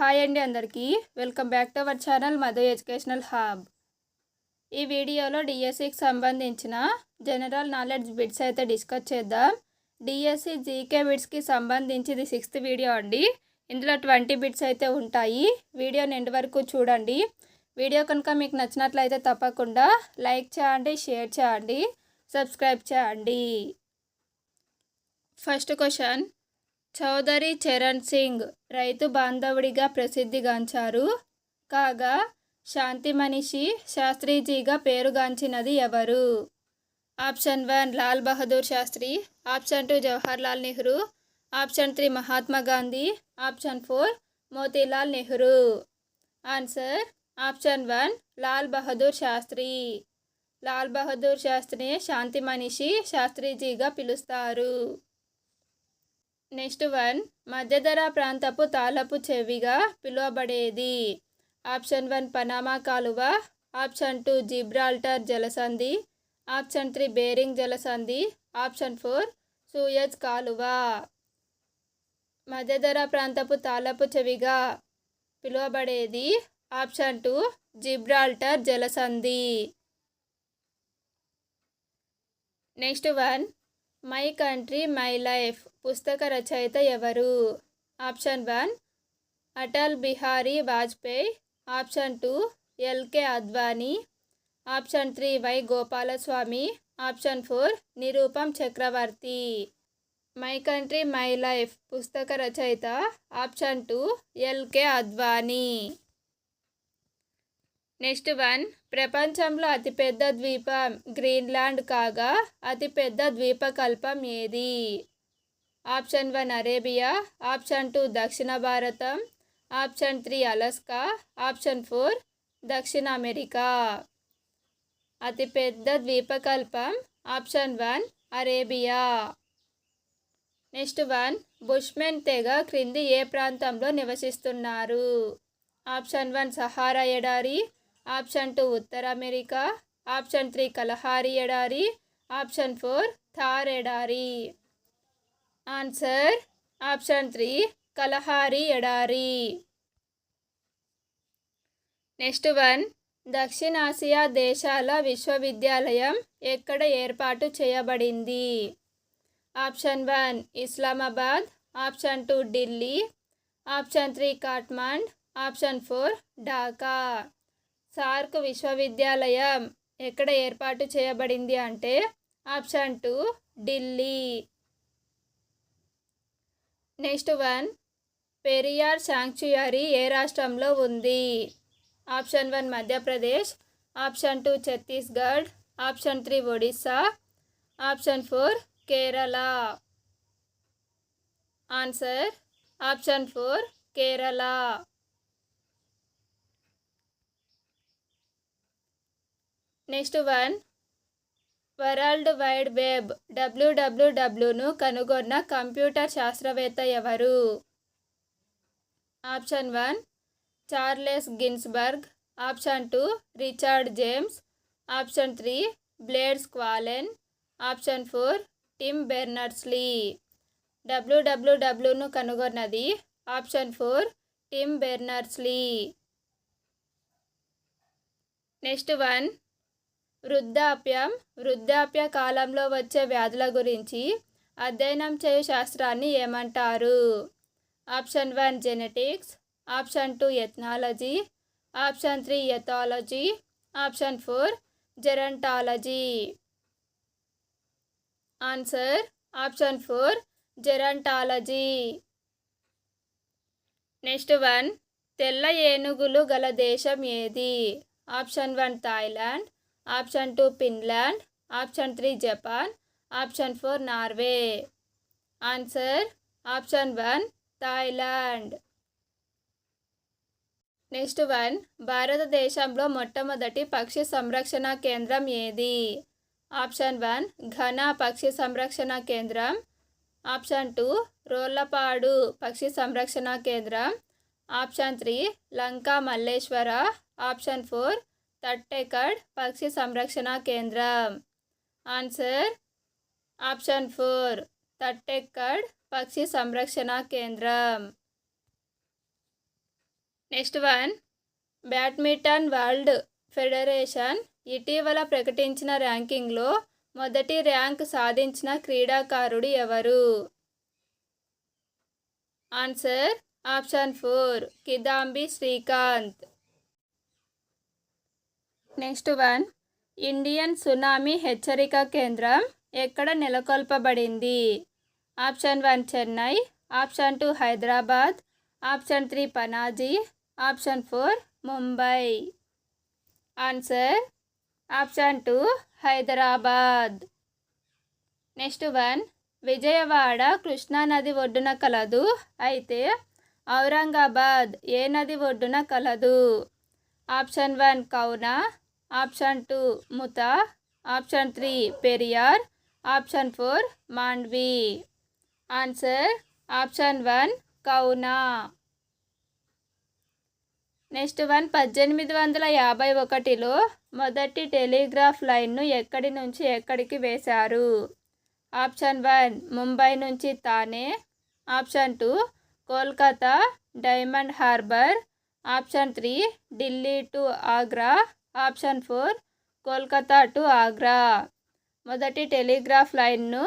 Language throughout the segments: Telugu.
హాయ్ అండి అందరికీ. Welcome back to our channel Madhu educational hub ఈ వీడియోలో డిఎస్సికి సంబంధించిన జనరల్ నాలెడ్జ్ బిట్స్ అయితే డిస్కస్ చేద్దాం. డిఎస్సి జీకే బిట్స్కి సంబంధించి ఇది సిక్స్త్ వీడియో అండి. ఇందులో ట్వంటీ బిట్స్ అయితే ఉంటాయి. వీడియో నిండి వరకు చూడండి. వీడియో కనుక మీకు నచ్చినట్లయితే తప్పకుండా లైక్ చేయండి షేర్ చేయండి సబ్స్క్రైబ్ చేయండి. ఫస్ట్ క్వశ్చన్ చౌదరి చరణ్ సింగ్ రైతు బాంధవుడిగా ప్రసిద్ధిగాంచారు. కాగా శాంతి మనిషి శాస్త్రీజీగా పేరుగాంచినది ఎవరు? Option one Lal Bahadur Shastri option two Jawaharlal Nehru option three Mahatma Gandhi option four Motilal Nehru. Answer option one Lal Bahadur Shastri. Lal Bahadur శాస్త్రిని శాంతి మనిషి శాస్త్రీజీగా పిలుస్తారు. నెక్స్ట్ వన్ మధ్యధరా ప్రాంతపు తాళపు చెవిగా పిలువబడేది. ఆప్షన్ వన్ పనామా కాలువ. ఆప్షన్ టూ జిబ్రాల్టర్ జలసంధి. ఆప్షన్ త్రీ బేరింగ్ జలసంధి. ఆప్షన్ ఫోర్ సూయజ్ కాలువ. మధ్యధరా ప్రాంతపు తాళపు చెవిగా పిలువబడేది. ఆప్షన్ టూ జిబ్రాల్టర్ జలసంధి. Next one my country my life పుస్తక రచయిత ఎవరు? Option one Atal Bihari Vajpayee. Option two L K Advani. Option three Y Gopalaswami. Option four Nirupam Chakravarty. My country my life పుస్తక రచయిత. Option two L K Advani. Next one ప్రపంచంలో అతిపెద్ద ద్వీపం గ్రీన్లాండ్ కాగా అతిపెద్ద ద్వీపకల్పం ఏది? Option one Arabia. Option two దక్షిణ భారతం. Option three Alaska. Option four దక్షిణ అమెరికా. అతిపెద్ద ద్వీపకల్పం option one Arabia. Next one Bushmen తెగ క్రింది ఏ ప్రాంతంలో నివసిస్తున్నారు? ఆప్షన్ వన్ సహారా ఎడారి. ఆప్షన్ టూ ఉత్తర అమెరికా. ఆప్షన్ త్రీ కలహారి ఎడారి. ఆప్షన్ ఫోర్ థార్ ఎడారి. ఆన్సర్ ఆప్షన్ త్రీ కలహారి ఎడారి. నెక్స్ట్ వన్ దక్షిణాసియా దేశాల విశ్వవిద్యాలయం ఎక్కడ ఏర్పాటు చేయబడింది? Option one Islamabad. Option two Delhi. Option three Kathmandu option four Dhaka. SAARC విశ్వవిద్యాలయం ఎక్కడ ఏర్పాటు చేయబడింది అంటే option two Delhi. Next one Periyar sanctuary ఏ రాష్ట్రంలో ఉంది? Option one Madhya Pradesh. Option two Chhattisgarh. Option three Orissa option four Kerala. Answer option four Kerala. Next one. World wide web. డబ్ల్యూడబ్ల్యూడబ్ల్యూను కనుగొన్న కంప్యూటర్ శాస్త్రవేత్త ఎవరు? Option one. Charles Ginsberg. Option two. Richard James. Option three. Blades Quallen option four. Tim Berners Lee. డబ్ల్యూడబ్ల్యూడబ్ల్యూను కనుగొన్నది. Option four. Tim Berners Lee. Next one. వృద్ధాప్యం వృద్ధాప్య కాలంలో వచ్చే వ్యాధుల గురించి అధ్యయనం చేయు శాస్త్రాన్ని ఏమంటారు? Option one genetics. Option two ethnology. Option three ethology. Option four gerontology. Answer option four gerontology. Next one తెల్ల ఏనుగులు గల దేశం ఏది? Option one Thailand. Option two Finland option three Japan option four Norway. Answer option one Thailand. Next one భారతదేశంలో మొట్టమొదటి పక్షి సంరక్షణ కేంద్రం ఏది? ఆప్షన్ వన్ ఘన పక్షి సంరక్షణ కేంద్రం. ఆప్షన్ టూ రోళ్ళపాడు పక్షి సంరక్షణ కేంద్రం. Option three Lanka Malleswara. Option four Thattekad పక్షి సంరక్షణ కేంద్రం. ఆన్సర్ ఆప్షన్ ఫోర్ తట్టెక్కడ్ పక్షి సంరక్షణ కేంద్రం. Next one badminton world federation ఇటీవల ప్రకటించిన ర్యాంకింగ్లో మొదటి ర్యాంక్ సాధించిన క్రీడాకారుడు ఎవరు? Answer option four Kidambi Srikanth. Next one. Indian tsunami హెచ్చరిక కేంద్రం ఎక్కడ నెలకొల్పబడింది? Option one Chennai option two Hyderabad option three Panaji option four Mumbai. Answer option two Hyderabad. Next one. Vijayawada Krishna నది ఒడ్డున కలదు అయితే ఔరంగాబాద్ ఏ నది ఒడ్డున కలదు? Option one Kauna option two Mutha option three Periyar option four Mandvi. Answer option one Kauna. Next one పద్దెనిమిది వందల యాభై ఒకటిలో మొదటి టెలిగ్రాఫ్ లైన్ను ఎక్కడి నుంచి ఎక్కడికి వేశారు? ఆప్షన్ వన్ ముంబై నుంచి Thane option two Kolkata diamond harbour option three Delhi to Agra option four Kolkata to Agra. మొదటి టెలిగ్రాఫ్ లైన్ను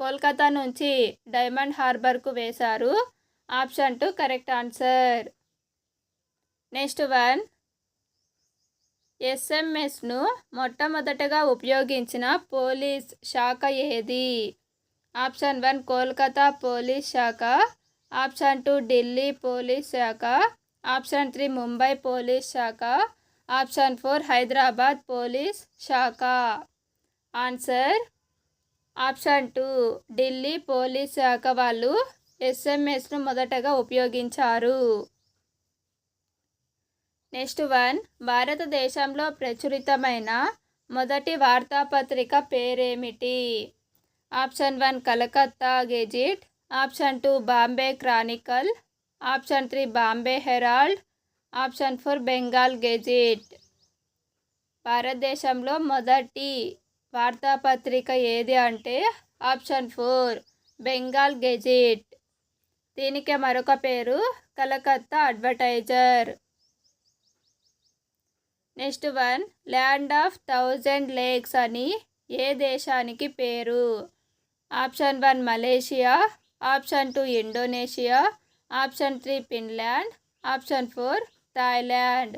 కోల్కతా నుంచి డైమండ్ హార్బర్కు వేశారు. Option two correct answer. Next one. ఎస్ఎంఎస్ను మొట్టమొదటగా ఉపయోగించిన పోలీస్ శాఖ ఏది? ఆప్షన్ వన్ కోల్కతా పోలీస్ శాఖ. ఆప్షన్ టూ ఢిల్లీ పోలీస్ శాఖ. ఆప్షన్ త్రీ ముంబై పోలీస్ శాఖ. ఆప్షన్ ఫోర్ హైదరాబాద్ పోలీస్ శాఖ. Answer option two Delhi police శాఖ వాళ్ళు ఎస్ఎంఎస్ను మొదటగా ఉపయోగించారు. నెక్స్ట్ వన్ భారతదేశంలో ప్రచురితమైన మొదటి వార్తాపత్రిక పేరేమిటి? Option one Calcutta Gazette. Option two Bombay Chronicle. Option three Bombay Herald. Option four Bengal Gazette. భారతదేశంలో మొదటి వార్తాపత్రిక ఏది అంటే ఆప్షన్ ఫోర్ బెంగాల్ గెజిట్. దీనికి మరొక పేరు Calcutta advertiser. Next one land of thousand lakes అని ఏ దేశానికి పేరు? Option one Malaysia option two Indonesia option three Finland option four Thailand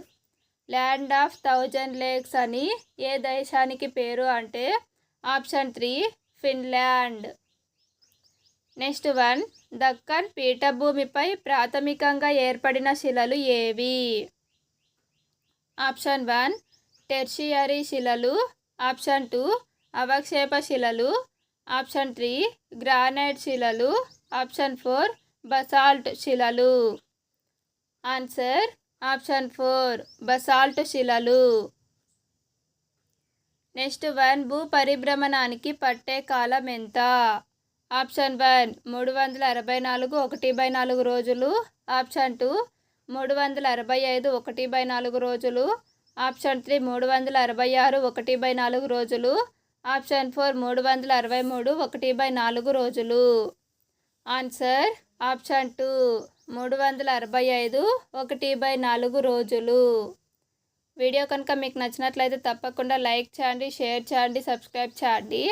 land of thousand lakes అని ఏ దేశానికి పేరు అంటే option three Finland. Next one Deccan పీఠభూమిపై ప్రాథమికంగా ఏర్పడిన శిలలు ఏవి? ఆప్షన్ వన్ టెర్షియరీ శిలలు. ఆప్షన్ టూ అవక్షేప శిలలు. ఆప్షన్ త్రీ గ్రానైట్ శిలలు. ఆప్షన్ ఫోర్ బసాల్ట్ శిలలు. ఆన్సర్ ఆప్షన్ ఫోర్ బసాల్ట్ శిలలు. నెక్స్ట్ వన్ భూ పరిభ్రమణానికి పట్టే కాలం ఎంత? ఆప్షన్ వన్ మూడు వందల అరవై నాలుగు ఒకటి బై నాలుగు రోజులు. ఆప్షన్ టూ మూడు వందల అరవై ఐదు ఒకటి బై నాలుగు రోజులు. ఆప్షన్ త్రీ మూడు వందల అరవై ఆరు ఒకటి బై నాలుగు రోజులు. ఆప్షన్ ఫోర్ మూడు వందల అరవై మూడు ఒకటి బై నాలుగు రోజులు. ఆన్సర్ ఆప్షన్ టూ మూడు వందల అరవై ఐదు ఒకటి బై నాలుగు రోజులు. వీడియో కనుక మీకు నచ్చినట్లయితే తప్పకుండా లైక్ చేయండి షేర్ చేయండి సబ్స్క్రైబ్ చేయండి.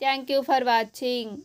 Thank you for watching.